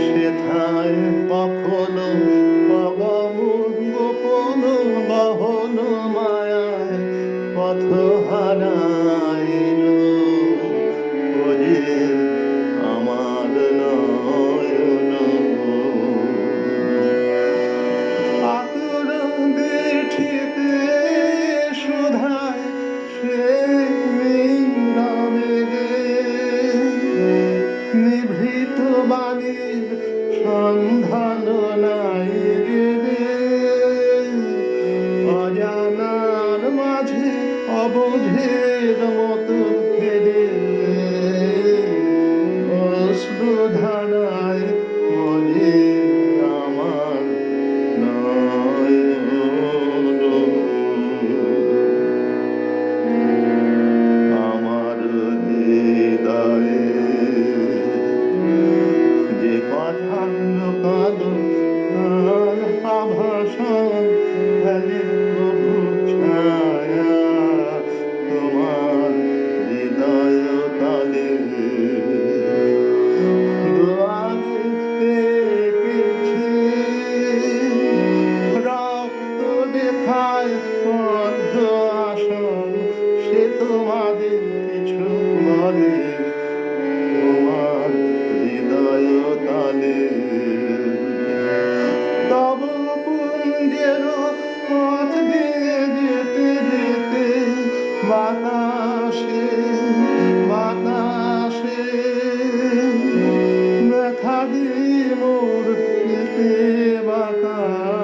সেথায় কখনো পাবন গোপন বহন মায়ায় পথ বাণীর সন্ধান নাই রে অজানার মাঝে অবধের মতো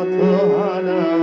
Otto Hannah.